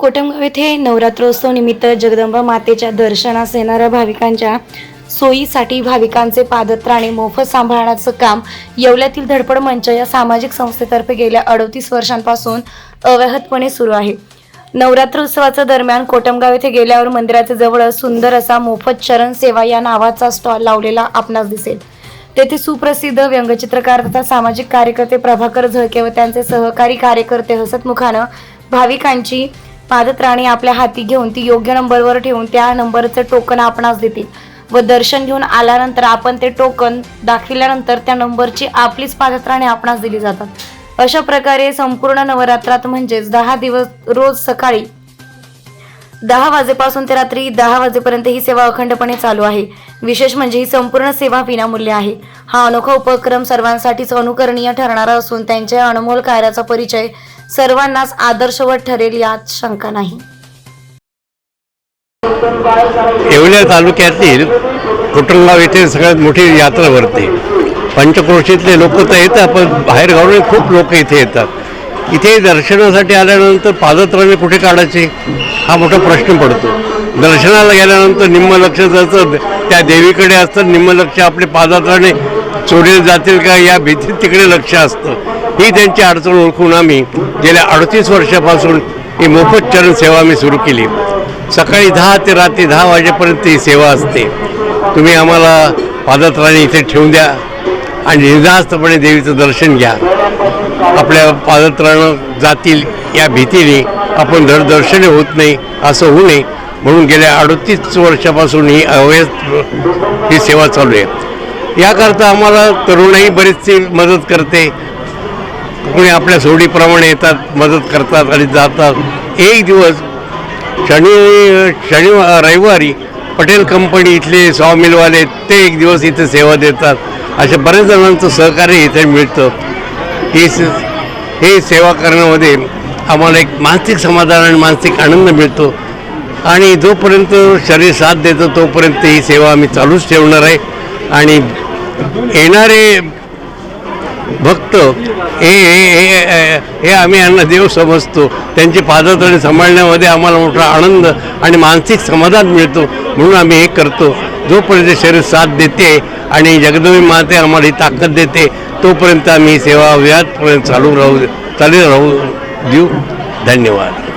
कोटमगाव येथे नवरात्रोत्सव निमित्त जगदंबा मातेच्या दर्शनास येणाऱ्या भाविकांच्या सोयीसाठी भाविकांचे पादत्राणे मोफत सांभाळण्याचं काम येवल्यातील धडपड मंच या सामाजिक संस्थेतर्फे गेल्या अडतीस वर्षांपासून अव्याहतपणे सुरू आहे. नवरात्रोत्सवाच्या दरम्यान कोटमगाव येथे गेल्यावर मंदिराच्या जवळ सुंदर असा मोफत चरण सेवा या नावाचा स्टॉल लावलेला आपणास दिसेल. तेथे सुप्रसिद्ध व्यंगचित्रकार तथा सामाजिक कार्यकर्ते प्रभाकर झळके व त्यांचे सहकारी कार्यकर्ते हसतमुखानं भाविकांची पादत्राणी आपल्या हाती घेऊन ती योग्य नंबरवर ठेवून त्या नंबरचे टोकन आपणास देतील. व दर्शन घेऊन आल्यानंतर आपण ते टोकन दाखविल्यानंतर त्या नंबरची आपलीच पादत्राणे आपणास दिली जातात. अशा प्रकारे संपूर्ण नवरात्रात म्हणजेच दहा दिवस रोज सकाळी दहा वाजेपासून ते रात्री दहा वाजेपर्यंत ही सेवा अखंडपणे चालू आहे. विशेष म्हणजे ही संपूर्ण सेवा विनामूल्य आहे. हा अनोखा उपक्रम सर्वांसाठीच अनुकरणीय ठरणारा असून त्यांच्या अनमोल कार्याचा परिचय सर्वांनाच आदर्शवत ठरेल यात शंका नाही. येवल्या तालुक्यातील कुटुंबाव येथे सगळ्यात मोठी यात्रा भरते. पंचक्रोशीतले लोक तर येतात पण बाहेर गावून खूप लोक इथे येतात. इथे दर्शनासाठी आल्यानंतर पादत्राणे कुठे काढायचे? हा मोठा प्रश्न पडतो. दर्शनाला गेल्यानंतर निम्म लक्ष जसं त्या देवीकडे असतं निम्म लक्ष आपले पादत्राणे चोरीला जातील का या भीतीत तिकडे लक्ष असतं. ही त्यांची अडचण ओळखून आम्ही गेल्या अडतीस वर्षापासून ही मोफत चरण सेवा मी सुरू केली. सकाळी दहा ते रात्री दहा वाजेपर्यंत ही सेवा असते. तुम्ही आम्हाला पादत्राणे इथे ठेवून द्या आणि निर्धास्तपणे देवीचं दर्शन घ्या. आपल्या पादत्राणं जातील या भीतीने आपण धड दर्शने होत नाही असं होऊ नये म्हणून गेल्या अडतीस वर्षापासून ही अवैध ही सेवा चालू आहे. याकरता आम्हाला तरुणाई बरीचशी मदत करते. कोणी आपल्या सोडीप्रमाणे येतात मदत करतात आणि जातात. एक दिवस शनि शनि रविवारी पटेल कंपनी इथले सॉमिलवाले ते एक दिवस इथे सेवा देतात. अशा बऱ्याच जणांचं सहकार्य इथे मिळतं. ही स- हे सेवा करण्यामध्ये आम्हाला एक मानसिक समाधान आणि मानसिक आनंद मिळतो. आणि जोपर्यंत शरीर साथ देतं तोपर्यंत ही सेवा आम्ही चालूच ठेवणार आहे. आणि येणारे भक्त हे हे हे हे आम्ही यांना देव समजतो. त्यांची पादतळे सांभाळण्यामध्ये आम्हाला मोठा आनंद आणि मानसिक समाधान मिळतो. म्हणून आम्ही हे करतो. जोपर्यंत शरीर साथ देते आणि जगदंबी माते आम्हाला ही ताकद देते तोपर्यंत आम्ही सेवा व्याजपर्यंत चालू राहू चालू राहू देऊ. धन्यवाद.